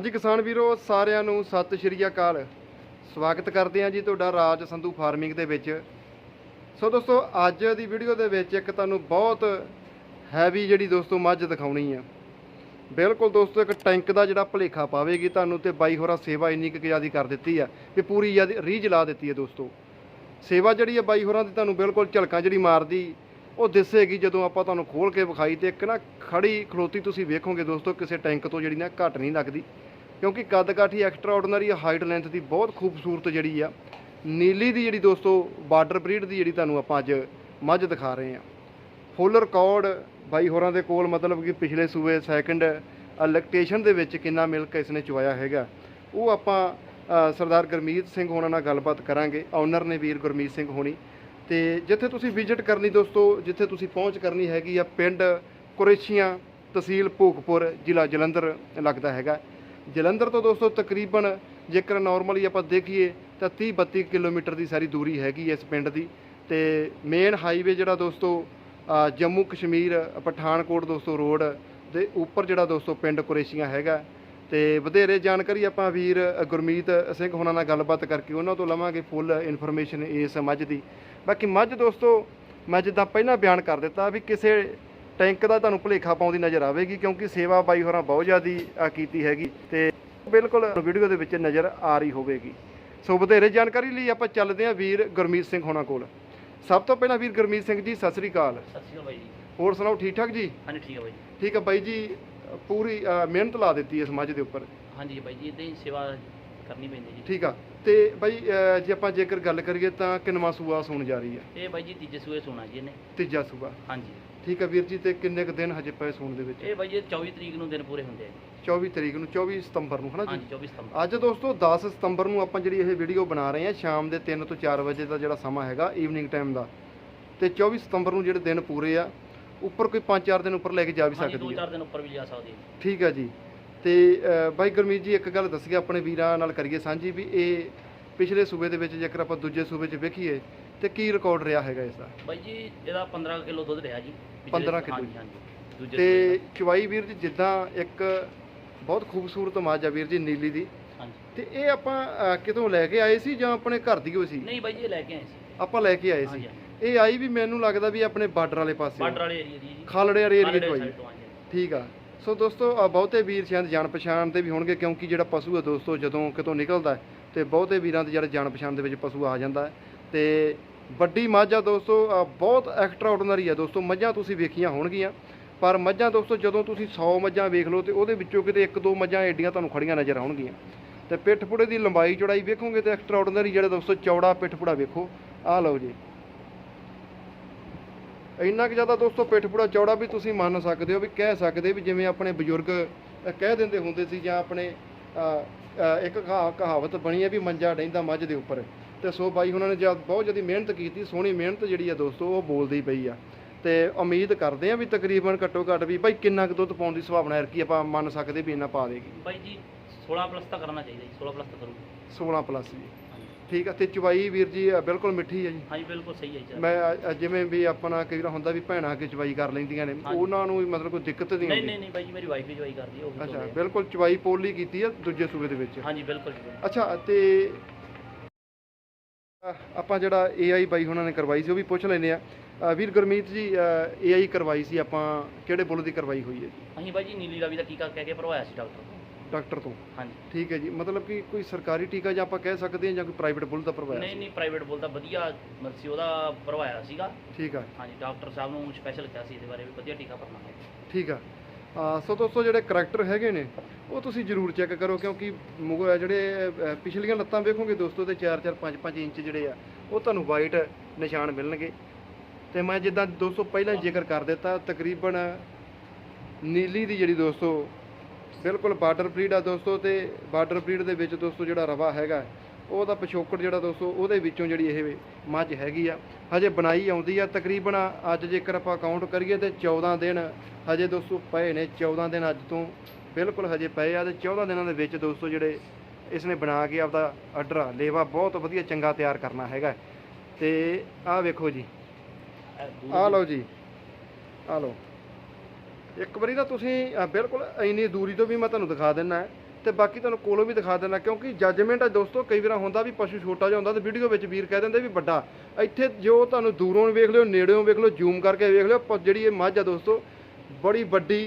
ਹਾਂਜੀ ਕਿਸਾਨ ਵੀਰੋ, ਸਾਰਿਆਂ ਨੂੰ ਸਤਿ ਸ਼੍ਰੀ ਅਕਾਲ। ਸਵਾਗਤ ਕਰਦੇ ਹਾਂ ਜੀ ਤੁਹਾਡਾ ਰਾਜ ਸੰਧੂ ਫਾਰਮਿੰਗ ਦੇ ਵਿੱਚ। ਸੋ ਦੋਸਤੋ, ਅੱਜ ਦੀ ਵੀਡੀਓ ਦੇ ਵਿੱਚ ਇੱਕ ਤੁਹਾਨੂੰ ਬਹੁਤ ਹੈਵੀ ਜਿਹੜੀ ਦੋਸਤੋ ਮੱਝ ਦਿਖਾਉਣੀ ਆ। ਬਿਲਕੁਲ ਦੋਸਤੋ, ਇੱਕ ਟੈਂਕ ਦਾ ਜਿਹੜਾ ਭਲੇਖਾ ਪਾਵੇਗੀ ਤੁਹਾਨੂੰ ਤੇ ਬਾਈ ਹੋਰਾਂ ਸੇਵਾ ਇੰਨੀ ਕੁ ਜ਼ਿਆਦੀ ਕਰ ਦਿੱਤੀ ਆ ਕਿ ਪੂਰੀ ਜ਼ਿਆਦੀ ਰੀਝ ਲਾ ਦਿੱਤੀ ਹੈ ਦੋਸਤੋ। ਸੇਵਾ ਜਿਹੜੀ ਹੈ ਬਾਈ ਹੋਰਾਂ ਦੀ ਤੁਹਾਨੂੰ ਬਿਲਕੁਲ ਝਲਕਾਂ ਜਿਹੜੀ ਮਾਰਦੀ, ਉਹ ਦਿਸੇਗੀ ਜਦੋਂ ਆਪਾਂ ਤੁਹਾਨੂੰ ਖੋਲ ਕੇ ਵਿਖਾਈ ਤੇ ਇੱਕ ਨਾ ਖੜੀ ਖਲੋਤੀ ਤੁਸੀਂ ਵੇਖੋਗੇ ਦੋਸਤੋ, ਕਿਸੇ ਟੈਂਕ ਤੋਂ ਜਿਹੜੀ ਨਾ ਘੱਟ ਨਹੀਂ ਲੱਗਦੀ। ਕਿਉਂਕਿ ਕੱਦ ਕਾਠੀ ਐਕਸਟਰਾ ਆਰਡੀਨਰੀ ਹਾਈਟ ਲੈਂਥ ਦੀ ਬਹੁਤ ਖੂਬਸੂਰਤ ਜਿਹੜੀ ਆ, ਨੀਲੀ ਦੀ ਜਿਹੜੀ ਦੋਸਤੋ, ਬਾਰਡਰ ਬਰੀਡ ਦੀ ਜਿਹੜੀ ਤੁਹਾਨੂੰ ਆਪਾਂ ਅੱਜ ਮੱਝ ਦਿਖਾ ਰਹੇ ਹਾਂ। ਫੁੱਲ ਰਿਕਾਰਡ ਬਾਈ ਹੋਰਾਂ ਦੇ ਕੋਲ, ਮਤਲਬ ਕਿ ਪਿਛਲੇ ਸੂਏ ਸੈਕੰਡ ਇਲੈਕਟੇਸ਼ਨ ਦੇ ਵਿੱਚ ਕਿੰਨਾ ਮਿਲਕ ਇਸਨੇ ਚੁਆਇਆ ਹੈਗਾ। ਉਹ ਆਪਾਂ ਸਰਦਾਰ ਗੁਰਮੀਤ ਸਿੰਘ ਹੋਣਾ ਨਾਲ ਗੱਲਬਾਤ ਕਰਾਂਗੇ। ਓਨਰ ਨੇ ਵੀਰ ਗੁਰਮੀਤ ਸਿੰਘ ਹੋਣੀ। ਤੇ ਜਿੱਥੇ ਤੁਸੀਂ ਵਿਜ਼ਿਟ ਕਰਨੀ ਦੋਸਤੋ, ਜਿੱਥੇ ਤੁਸੀਂ ਪਹੁੰਚ ਕਰਨੀ ਹੈਗੀ ਆ, ਪਿੰਡ ਕੁਰੇਸ਼ੀਆਂ ਤਹਿਸੀਲ ਭੋਗਪੁਰ, ਜ਼ਿਲ੍ਹਾ ਜਲੰਧਰ ਲੱਗਦਾ ਹੈਗਾ। ਜਲੰਧਰ ਤੋਂ ਦੋਸਤੋ ਤਕਰੀਬਨ ਜੇਕਰ ਨਾਰਮਲੀ ਆਪਾਂ ਦੇਖੀਏ ਤਾਂ 30 32 ਕਿਲੋਮੀਟਰ ਦੀ ਸਾਰੀ ਦੂਰੀ ਹੈਗੀ ਇਸ ਪਿੰਡ ਦੀ ਤੇ ਮੇਨ ਹਾਈਵੇ ਜਿਹੜਾ ਦੋਸਤੋ ਜੰਮੂ ਕਸ਼ਮੀਰ, ਪਠਾਨਕੋਟ ਦੋਸਤੋ ਰੋਡ ਦੇ ਉੱਪਰ ਜਿਹੜਾ ਦੋਸਤੋ ਪਿੰਡ ਕੁਰੇਸ਼ੀਆਂ ਹੈਗਾ। ਤੇ ਵਧੇਰੇ ਜਾਣਕਾਰੀ ਆਪਾਂ ਵੀਰ ਗੁਰਮੀਤ ਸਿੰਘ ਹੋਣਾ ਨਾਲ ਗੱਲਬਾਤ ਕਰਕੇ ਉਹਨਾਂ ਤੋਂ ਲਵਾਂਗੇ ਫੁੱਲ ਇਨਫੋਰਮੇਸ਼ਨ ਇਸ ਮੱਝ ਦੀ। ਬਾਕੀ ਮੱਝ ਦੋਸਤੋ ਮੈਂ ਜਿੱਦਾਂ ਪਹਿਲਾਂ ਬਿਆਨ ਕਰ ਦਿੱਤਾ ਵੀ ਕਿਸੇ ਟੈਂਕ ਦਾ ਤੁਹਾਨੂੰ ਭੁਲੇਖਾ ਪਾਉਂਦੀ ਨਜ਼ਰ ਆਵੇਗੀ ਕਿਉਂਕਿ ਸੇਵਾ ਬਾਈ ਹੋਰਾਂ ਬਹੁਤ ਜ਼ਿਆਦੀ ਆ ਕੀਤੀ ਹੈਗੀ ਤੇ ਬਿਲਕੁਲ ਵੀਡੀਓ ਦੇ ਵਿੱਚ ਨਜ਼ਰ ਆ ਰਹੀ ਹੋਵੇਗੀ। ਸੋ ਵਧੇਰੇ ਜਾਣਕਾਰੀ ਲਈ ਆਪਾਂ ਚੱਲਦੇ ਹਾਂ ਵੀਰ ਗੁਰਮੀਤ ਸਿੰਘ ਹੋਣਾ ਕੋਲ। ਸਭ ਤੋਂ ਪਹਿਲਾਂ ਵੀਰ ਗੁਰਮੀਤ ਸਿੰਘ ਜੀ ਸਤਿ ਸ੍ਰੀ ਅਕਾਲ। ਸਤਿ ਸ਼੍ਰੀ ਅਕਾਲ ਬਾਈ ਜੀ। ਹੋਰ ਸੁਣਾਓ ਠੀਕ ਠਾਕ ਜੀ? ਹਾਂਜੀ ਠੀਕ ਹੈ ਬਾਈ ਜੀ। ਠੀਕ ਹੈ ਬਾਈ ਜੀ ਪੂਰੀ ਮਿਹਨਤ ਲਾ ਦਿੱਤੀ ਇਸ ਮੱਝ ਦੇ ਉੱਪਰ। ਹਾਂਜੀ ਬਾਈ ਜੀ ਇਦਾਂ ਹੀ ਸੇਵਾ ਕਰਨੀ ਪੈਂਦੀ ਜੀ। ਠੀਕ ਆ। ਤੇ ਬਾਈ ਜੇ ਆਪਾਂ ਜੇਕਰ ਗੱਲ ਕਰੀਏ ਤਾਂ ਕਿੰਨਵਾਂ ਸੂਆ ਸੂਣ ਜਾ ਰਹੀ ਹੈ? ਇਹ ਬਾਈ ਜੀ ਤੀਜੇ ਸੂਏ ਸੋਣਾ ਜੀ ਇਹਨੇ। ਤੀਜਾ ਸੂਆ। ਹਾਂਜੀ। ਠੀਕ ਆ ਵੀਰ ਜੀ ਤੇ ਕਿੰਨੇ ਕੁ ਦਿਨ ਹਜੇ ਪਏ ਸੂਣ ਦੇ ਵਿੱਚ? ਇਹ ਬਾਈ ਜੀ 24 ਤਰੀਕ ਨੂੰ ਦਿਨ ਪੂਰੇ ਹੁੰਦੇ ਆ ਜੀ। 24 ਤਰੀਕ ਨੂੰ 24 ਸਤੰਬਰ ਨੂੰ ਹਨਾ ਜੀ? ਹਾਂਜੀ 24 ਸਤੰਬਰ। ਅੱਜ ਦੋਸਤੋ 10 ਸਤੰਬਰ ਨੂੰ ਆਪਾਂ ਜਿਹੜੀ ਇਹ ਵੀਡੀਓ ਬਣਾ ਰਹੇ ਹਾਂ ਸ਼ਾਮ ਦੇ 3 ਤੋਂ 4 ਵਜੇ ਦਾ ਜਿਹੜਾ ਸਮਾਂ ਹੈਗਾ ਈਵਨਿੰਗ ਟਾਈਮ ਦਾ। ਤੇ 24 ਸਤੰਬਰ ਨੂੰ ਜਿਹੜੇ ਦਿਨ ਪੂਰੇ ਆ ਉੱਪਰ ਕੋਈ 5-4 ਦਿਨ ਉੱਪਰ ਲੈ ਕੇ ਜਾ ਵੀ ਹਾਂਜੀ ਸਕਦੀ ਹੈ ਚਾਰ ਦਿਨ ਉੱਪਰ ਵੀ ਜਾ ਸਕਦੀ ਹੈ ਠੀਕ ਹੈ ਜੀ। ਤੇ ਬਾਈ ਗੁਰਮੀਤ ਜੀ ਇੱਕ ਗੱਲ ਦੱਸੀਏ ਆਪਣੇ ਵੀਰਾਂ ਨਾਲ ਕਰੀਏ ਸਾਂਝੀ ਵੀ ਇਹ ਪਿਛਲੇ ਸੂਬੇ ਦੇ ਵਿੱਚ ਜੇਕਰ ਆਪਾਂ ਦੂਜੇ ਸੂਬੇ 'ਚ ਵੇਖੀਏ ਤੇ ਕੀ ਰਿਕਾਰਡ ਰਿਹਾ ਹੈਗਾ ਇਸ ਦਾ ਬਾਈ ਜੀ ਇਹਦਾ 15 ਕਿਲੋ ਦੁੱਧ ਰਿਹਾ ਜੀ 15 ਕਿੱਲੋ। ਹਾਂਜੀ ਤੇ ਚਵਾਈ ਵੀਰ ਜੀ ਜਿੱਦਾਂ ਇੱਕ ਬਹੁਤ ਖੂਬਸੂਰਤ ਆ ਵੀਰ ਜੀ ਨੀਲੀ ਦੀ। ਦਾ। ਹਾਂਜੀ। ਤੇ ਇਹ ਆਪਾਂ ਕਿਤੋਂ ਲੈ ਕੇ ਆਏ ਸੀ ਜਾਂ ਆਪਣੇ ਘਰ ਦੀ ਹੋਈ ਸੀ? ਨਹੀਂ ਬਾਈ ਜੀ ਇਹ ਲੈ ਕੇ ਆਏ ਸੀ। ਆਪਾਂ ਲੈ ਕੇ ਆਏ ਸੀ। ਇਹ ਆਈ ਵੀ ਮੈਨੂੰ ਲੱਗਦਾ ਵੀ ਆਪਣੇ ਬਾਰਡਰ ਵਾਲੇ ਪਾਸੇ ਬਾਰਡਰ ਵਾਲੇ ਏਰੀਆ ਦੀ ਜੀ। ਖਾਲੜੇ ਵਾਲੇ ਏਰੀਆ ਤੋਂ ਹਾਂਜੀ। ਠੀਕ ਆ। ਸੋ ਦੋਸਤੋ ਆ ਬਹੁਤੇ ਵੀਰ ਸ਼ਾਇਦ ਜਾਣ ਪਛਾਣ ਦੇ ਵੀ ਹੋਣਗੇ ਕਿਉਂਕਿ ਜਿਹੜਾ ਪਸ਼ੂ ਹੈ ਦੋਸਤੋ ਜਦੋਂ ਕਿਤੋਂ ਨਿਕਲਦਾ ਹੈ, ਤੇ ਬਹੁਤੇ ਵੀਰਾਂ ਦੇ ਜਿਹੜਾ ਜਾਣ ਪਛਾਣ ਦੇ ਵਿੱਚ ਪਸ਼ੂ ਆ ਜਾਂਦਾ ਹੈ। ਤੇ ਵੱਡੀ ਮੱਝ ਆ ਦੋਸਤੋ ਆ ਬਹੁਤ ਐਕਸਟਰਾ ਆਰਡੀਨਰੀ ਆ ਦੋਸਤੋ ਮੱਝਾਂ ਤੁਸੀਂ ਵੇਖੀਆਂ ਹੋਣਗੀਆਂ। ਪਰ ਮੱਝਾਂ ਦੋਸਤੋ ਜਦੋਂ ਤੁਸੀਂ 100 ਮੱਝਾਂ ਵੇਖ ਲਓ ਤੇ ਉਹਦੇ ਵਿੱਚੋਂ ਕਿਤੇ ਇੱਕ ਦੋ ਮੱਝਾਂ ਏਡੀਆਂ ਤੁਹਾਨੂੰ ਖੜੀਆਂ ਨਜ਼ਰ ਆਉਣਗੀਆਂ। ਤੇ ਪਿੱਠ ਪੁੜੇ ਦੀ ਲੰਬਾਈ ਚੌੜਾਈ ਵੇਖੋਗੇ ਤੇ ਐਕਸਟਰਾ ਆਰਡੀਨਰੀ ਜਿਹੜਾ ਦੋਸਤੋ ਚੌੜਾ ਪਿੱਠ ਪੁੜਾ ਵੇਖੋ। ਆਹ ਲਓ ਜੀ। ਇੰਨਾ ਕਿ ਜ਼ਿਆਦਾ ਦੋਸਤੋ ਪਿੱਠ ਪੁੜਾ ਚੌੜਾ ਵੀ ਤੁਸੀਂ ਮੰਨ ਸਕਦੇ ਹੋ ਵੀ ਕਹਿ ਸਕਦੇ ਵੀ ਜਿਵੇਂ ਆਪਣੇ ਬਜ਼ੁਰਗ ਕਹਿ ਦਿੰਦੇ ਹੁੰਦੇ ਸੀ ਜਾਂ ਆਪਣੇ ਇੱਕ ਕਹਾ- ਕਹਾਵਤ ਬਣੀ ਹੈ ਵੀ ਮੰਜਾ ਡੈਂਦਾ ਮੱਝ ਦੇ ਉੱਪਰ। ਤੇ ਸੋ ਬਾਈ ਉਹਨਾਂ ਨੇ ਜਦ ਬਹੁਤ ਜ਼ਿਆਦਾ ਮਿਹਨਤ ਕੀਤੀ ਸੋਹਣੀ ਮਿਹਨਤ ਜਿਹੜੀ ਆ ਦੋਸਤੋ ਉਹ ਬੋਲਦੀ ਪਈ ਆ। ਤੇ ਉਮੀਦ ਕਰਦੇ ਆ ਵੀ ਤਕਰੀਬਨ ਘੱਟੋ ਘੱਟ ਵੀ ਬਾਈ ਕਿੰਨਾ ਕੁ ਦੁੱਧ ਪਾਉਣ ਦੀ ਸੰਭਾਵਨਾ ਹੈ ਕਿ ਆਪਾਂ ਮੰਨ ਸਕਦੇ ਵੀ ਇੰਨਾ ਪਾ ਦੇਗੀ। ਬਾਈ ਜੀ 16 ਪਲੱਸ ਤਾਂ ਕਰਨਾ ਚਾਹੀਦਾ ਜੀ 16 ਪਲੱਸ ਤਾਂ ਕਰੂਗੀ 16 ਪਲੱਸ ਜੀ। ਠੀਕ ਆ ਤੇ ਚਵਾਈ ਵੀਰ ਜੀ ਅ, ਬਿਲਕੁਲ ਮਿੱਠੀ ਹੈ ਜੀ। ਹਾਂਜੀ ਬਿਲਕੁਲ ਸਹੀ ਹੈ ਜੀ। ਮੈਂ ਅ, ਜਿਵੇਂ ਵੀ ਆਪਣਾ ਕਈ ਵਾਰ ਹੁੰਦਾ ਵੀ ਭੈਣਾਂ ਅੱਗੇ ਚਵਾਈ ਕਰ ਲੈਂਦੀਆਂ ਨੇ ਹਾਂਜੀ। ਉਹਨਾਂ ਨੂੰ ਵੀ ਮਤਲਬ ਕੋਈ ਦਿੱਕਤ ਨਹੀਂ ਨਹੀਂ ਆਉਂਦੀ। ਨਹੀਂ ਨਹੀਂ ਬਾਈ ਜੀ ਮੇਰੀ ਵਾਈਫ ਵੀ ਜਵਾਈ ਕਰਦੀ ਹੈ ਉਹ ਵੀ ਅੱਛਾ। ਬਿਲਕੁਲ ਚਵਾਈ ਪੋਲੀ ਕੀਤੀ ਆ ਦੂਜੇ ਸੂਬੇ ਦੇ ਵਿੱਚ। ਹਾਂਜੀ ਬਿਲਕੁਲ ਜੀ। ਅੱਛਾ ਤੇ ਅ, ਆਪਾਂ ਜਿਹੜਾ AI ਬਾਈ ਉਹਨਾਂ ਨੇ ਕਰਵਾਈ ਸੀ ਉਹ ਵੀ ਪੁੱਛ ਲੈਨੇ ਆ। ਅ, ਵੀਰ ਗੁਰਮੀਤ ਜੀ AI ਕਰਵਾਈ ਸੀ ਆਪਾਂ ਕਿਹੜੇ ਬੁੱਲ ਦੀ ਕਰਵਾਈ ਹੋਈ ਹੈ ਜੀ? ਅਸੀਂ ਬਾਈ ਜੀ ਨੀਲੀ ਰਾਵੀ ਦਾ ਟੀਕਾ ਕਹਿ ਕੇ ਭਰਵਾਇਆ ਸੀ ਡਾਕਟਰ। ਤੋਂ ਡਾਕਟਰ ਤੋਂ? ਹਾਂਜੀ। ਠੀਕ ਹੈ ਜੀ। ਮਤਲਬ ਕਿ ਕੋਈ ਸਰਕਾਰੀ ਟੀਕਾ ਜਾਂ ਆਪਾਂ ਕਹਿ ਸਕਦੇ ਹਾਂ ਜਾਂ ਕੋਈ ਪ੍ਰਾਈਵੇਟ ਬੁੱਲ ਦਾ ਭਰਵਾਇਆ ਨਹੀਂ ਨਹੀਂ ਪ੍ਰਾਈਵੇਟ ਬੋਲਦਾ ਵਧੀਆ ਮਤਲਬ ਸੀ ਉਹਦਾ ਭਰਵਾਇਆ ਸੀਗਾ। ਠੀਕ ਆ। ਹਾਂਜੀ ਡਾਕਟਰ ਸਾਹਿਬ ਨੂੰ ਸਪੈਸ਼ਲ ਕਿਹਾ ਸੀ ਇਹਦੇ ਬਾਰੇ ਵੀ ਵਧੀਆ ਟੀਕਾ ਭਰਨਾ ਹੈ। ਠੀਕ ਆ। ਅ, ਸੋ ਦੋਸਤੋ ਜਿਹੜੇ ਕਰੈਕਟਰ ਹੈਗੇ ਨੇ ਉਹ ਤੁਸੀਂ ਜ਼ਰੂਰ ਚੈੱਕ ਕਰੋ ਕਿਉਂਕਿ ਮੁਗ ਜਿਹੜੇ ਅ, ਪਿਛਲੀਆਂ ਲੱਤਾਂ ਵੇਖੋਗੇ ਦੋਸਤੋ ਤੇ 4-4 5-5 ਇੰਚ ਜਿਹੜੇ ਆ ਉਹ ਤੁਹਾਨੂੰ ਵਾਈਟ ਨਿਸ਼ਾਨ ਮਿਲਣਗੇ। ਤੇ ਮੈਂ ਜਿੱਦਾਂ ਦੋਸਤੋ ਪਹਿਲਾਂ ਹੀ। ਜ਼ਿਕਰ ਕਰ ਦਿੱਤਾ ਤਕਰੀਬਨ ਨੀਲੀ ਦੀ ਜਿਹੜੀ ਦੋਸਤੋ ਬਿਲਕੁਲ ਬਾਰਡਰ ਬਰੀਡ ਆ ਦੋਸਤੋ ਤੇ ਬਾਰਡਰ ਬਰੀਡ ਦੇ ਵਿੱਚ ਦੋਸਤੋ ਜਿਹੜਾ ਰਵਾ ਹੈਗਾ ਉਹਦਾ ਪਿਛੋਕੜ ਜਿਹੜਾ ਦੋਸਤੋ ਉਹਦੇ ਵਿੱਚੋਂ ਜਿਹੜੀ ਇਹ ਮੱਝ ਹੈਗੀ ਆ। ਹਜੇ ਬਣਾਈ ਆਉਂਦੀ ਆ, ਤਕਰੀਬਨ ਅੱਜ ਜੇਕਰ ਆਪਾਂ ਕਾਊਂਟ ਕਰੀਏ ਤੇ 14 ਦਿਨ ਹਜੇ ਦੋਸਤੋ ਪਏ ਨੇ 14 ਦਿਨ ਅੱਜ ਤੋਂ ਬਿਲਕੁਲ ਹਜੇ ਪਏ ਆ ਤੇ 14 ਦਿਨਾਂ ਦੇ ਵਿੱਚ ਦੋਸਤੋ ਜਿਹੜੇ ਇਸ ਨੇ ਬਣਾ ਕੇ ਆਪਦਾ ਆਰਡਰ ਲੇਵਾ ਬਹੁਤ ਵਧੀਆ ਚੰਗਾ ਤਿਆਰ ਕਰਨਾ ਹੈਗਾ। ਤੇ ਆਹ ਵੇਖੋ ਜੀ। ਆ ਲਓ ਜੀ। ਆ ਲਓ। ਇੱਕ ਵਾਰੀ ਨਾ ਤੁਸੀਂ ਅ, ਬਿਲਕੁਲ ਇੰਨੀ ਦੂਰੀ ਤੋਂ ਵੀ ਮੈਂ ਤੁਹਾਨੂੰ ਦਿਖਾ ਦਿੰਨਾ ਤੇ ਬਾਕੀ ਤੁਹਾਨੂੰ ਕੋਲੋਂ ਵੀ ਦਿਖਾ ਦੇਣਾ ਕਿਉਂਕਿ ਜੱਜਮੈਂਟ ਹੈ ਦੋਸਤੋ ਕਈ ਵਾਰ ਹੁੰਦਾ ਵੀ ਪਸ਼ੂ ਛੋਟਾ ਜਿਹਾ ਹੁੰਦਾ ਤੇ ਵੀਡੀਓ ਵਿੱਚ ਵੀਰ ਕਹਿ ਦਿੰਦੇ ਵੀ ਵੱਡਾ। ਇੱਥੇ ਜੋ ਤੁਹਾਨੂੰ ਦੂਰੋਂ ਵੇਖ ਲਿਓ ਨੇੜਿਓਂ ਵੇਖ ਲਿਓ ਜ਼ੂਮ ਕਰਕੇ ਵੇਖ ਲਿਓ ਪਰ ਜਿਹੜੀ ਇਹ ਮੱਝ ਆ ਦੋਸਤੋ ਬੜੀ ਵੱਡੀ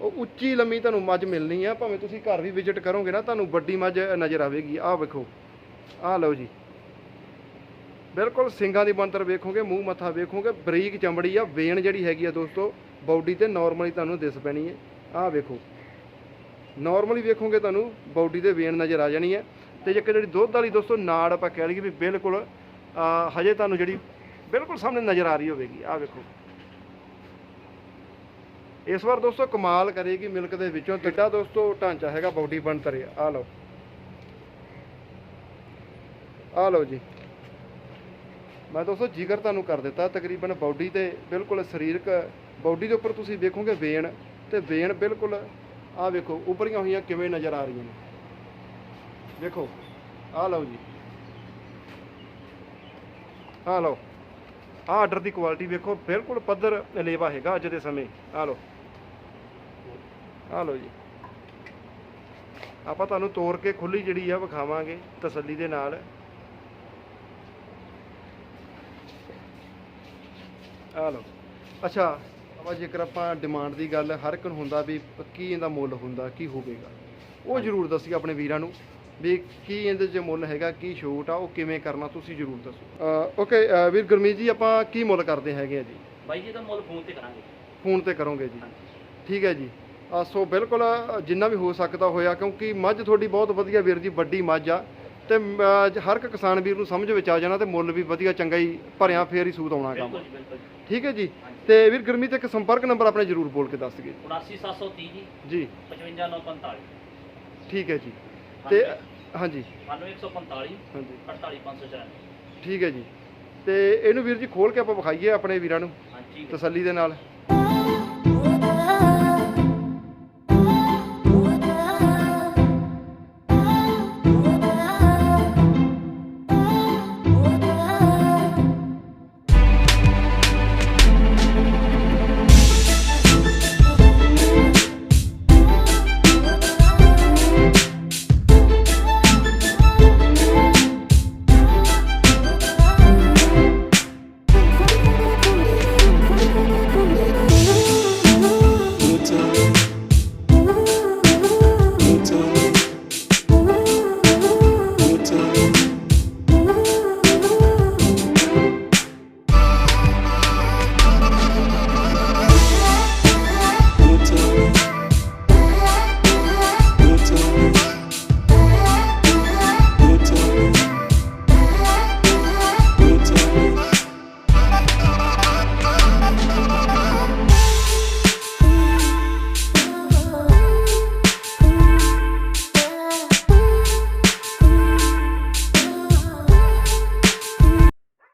ਉਹ ਉੱਚੀ ਲੰਮੀ ਤੁਹਾਨੂੰ ਮੱਝ ਮਿਲਣੀ ਆ ਭਾਵੇਂ ਤੁਸੀਂ ਘਰ ਵੀ ਵਿਜ਼ਿਟ ਕਰੋਗੇ ਨਾ ਤੁਹਾਨੂੰ ਵੱਡੀ ਮੱਝ ਨਜ਼ਰ ਆਵੇਗੀ। ਆਹ ਵੇਖੋ ਆਹ ਲਓ ਜੀ। ਬਿਲਕੁਲ ਸਿੰਗਾਂ ਦੀ ਬਣਤਰ ਵੇਖੋਗੇ ਮੂੰਹ ਮੱਥਾ ਵੇਖੋਗੇ ਬਰੀਕ ਚਮੜੀ ਆ ਵੇਣ ਜਿਹੜੀ ਹੈਗੀ ਆ ਦੋਸਤੋ ਬਾਡੀ ਤੇ ਨਾਰਮਲੀ ਤੁਹਾਨੂੰ ਦਿਸ ਪੈਣੀ ਹੈ। ਆਹ ਵੇਖੋ। ਨਾਰਮਲੀ ਵੇਖੋਗੇ ਤੁਹਾਨੂੰ ਬਾਡੀ ਤੇ ਵੇਨ ਨਜ਼ਰ ਆ ਜਾਣੀ ਹੈ। ਤੇ ਜੇ ਜਿਹੜੀ ਦੁੱਧ ਵਾਲੀ ਦੋਸਤੋ ਨਾੜ ਆਪਾਂ ਕਹਿ ਲਈਏ ਵੀ ਬਿਲਕੁਲ ਹਜੇ ਤੁਹਾਨੂੰ ਜਿਹੜੀ ਬਿਲਕੁਲ ਸਾਹਮਣੇ ਨਜ਼ਰ ਆ ਰਹੀ ਹੋਵੇਗੀ। ਆਹ ਵੇਖੋ। ਇਸ ਵਾਰ ਦੋਸਤੋ ਕਮਾਲ ਕਰੇਗੀ ਮਿਲਕ ਦੇ ਵਿੱਚੋਂ। ਤਿੱਡਾ ਦੋਸਤੋ ਢਾਂਚਾ ਹੈਗਾ, ਬਾਡੀ ਬਣਤਰ ਆ ਲਓ। ਆ ਲਓ ਜੀ। ਮੈਂ ਦੋਸਤੋ ਜ਼ਿਕਰ ਤੁਹਾਨੂੰ ਕਰ ਦਿੱਤਾ। ਤਕਰੀਬਨ ਬਾਡੀ ਤੇ ਬਿਲਕੁਲ ਸਰੀਰਕ ਬਾਡੀ ਦੇ ਉੱਪਰ ਤੁਸੀਂ ਵੇਖੋਗੇ ਵੇਨ ਤੇ ਵੇਨ ਬਿਲਕੁਲ, ਆਹ ਵੇਖੋ ਉਭਰੀਆਂ ਹੋਈਆਂ ਕਿਵੇਂ ਨਜ਼ਰ ਆ ਰਹੀਆਂ ਨੇ। ਵੇਖੋ, ਆਹ ਲਓ ਜੀ। ਆਹ ਲਓ, ਆਹ ਆਰਡਰ ਦੀ ਕੁਆਲਿਟੀ ਵੇਖੋ, ਬਿਲਕੁਲ ਪੱਧਰ ਲੇਵਾ ਹੈਗਾ ਅੱਜ ਦੇ ਸਮੇਂ। ਆਹ ਲਓ ਆਹ ਲਓ ਜੀ। ਆਪਾਂ ਤੁਹਾਨੂੰ ਤੋੜ ਕੇ ਖੁੱਲੀ ਜਿਹੜੀ ਆ ਵਿਖਾਵਾਂਗੇ ਤਸੱਲੀ ਦੇ ਨਾਲ। ਆ ਲਓ। ਅੱਛਾ ਆਪਾਂ ਜੇਕਰ ਆਪਾਂ ਡਿਮਾਂਡ ਦੀ ਗੱਲ ਹਰ ਇੱਕ ਨੂੰ ਹੁੰਦਾ ਵੀ ਕੀ ਇਹਦਾ ਮੁੱਲ ਹੁੰਦਾ ਕੀ ਹੋਵੇਗਾ ਉਹ ਜ਼ਰੂਰ ਦੱਸੀ ਆਪਣੇ ਵੀਰਾਂ ਨੂੰ ਵੀ ਕੀ ਇਹਦੇ 'ਚ ਮੁੱਲ ਹੈਗਾ ਕੀ ਛੂਟ ਆ ਉਹ ਕਿਵੇਂ ਕਰਨਾ ਤੁਸੀਂ ਜ਼ਰੂਰ ਦੱਸੋ। ਓਕੇ ਵੀਰ ਗੁਰਮੀਤ ਜੀ ਆਪਾਂ ਕੀ ਮੁੱਲ ਕਰਦੇ ਹੈਗੇ ਆ ਜੀ? ਬਾਈ ਜੀ ਦਾ ਮੁੱਲ ਫੋਨ ਤੇ ਕਰਾਂਗੇ। ਫੋਨ ਤੇ ਕਰੋਗੇ ਜੀ। ਹਾਂਜੀ। ਠੀਕ ਹੈ ਜੀ। ਆ ਸੋ ਬਿਲਕੁਲ ਜਿੰਨਾ ਵੀ ਹੋ ਸਕਦਾ ਹੋਇਆ ਕਿਉਂਕਿ ਮੱਝ ਤੁਹਾਡੀ ਬਹੁਤ ਵਧੀਆ ਵੀਰ ਜੀ ਵੱਡੀ ਮੱਝ ਆ। ਤੇ ਹਰ ਇੱਕ ਕਿਸਾਨ ਵੀਰ ਨੂੰ ਸਮਝ ਵਿੱਚ ਆ ਜਾਣਾ ਤੇ ਮੁੱਲ ਵੀ ਵਧੀਆ ਚੰਗਾ ਹੀ ਭਰਿਆ ਫੇਰ ਹੀ ਸੂਤ ਆਉਣਾ ਕੰਮ। ਬਿਲਕੁਲ ਜੀ ਬਿਲਕੁਲ ਜੀ। ਠੀਕ ਹੈ ਜੀ। ਤੇ ਵੀਰ ਗੁਰਮੀਤ ਇੱਕ ਸੰਪਰਕ ਨੰਬਰ ਆਪਣੇ ਜਰੂਰ ਬੋਲ ਕੇ ਦੱਸ ਦਿਓ। 79730 ਜੀ। ਜੀ। 55945 ਠੀਕ ਹੈ ਜੀ। ਤੇ ਹਾਂਜੀ। 9145 ਹਾਂਜੀ। 48594 ਠੀਕ ਹੈ ਜੀ। ਤੇ ਇਹਨੂੰ ਵੀਰ ਜੀ ਖੋਲ ਕੇ ਆਪਾਂ ਵਿਖਾਈਏ ਆਪਣੇ ਵੀਰਾਂ ਨੂੰ। ਹਾਂਜੀ। ਤਸੱਲੀ ਦੇ ਨਾਲ।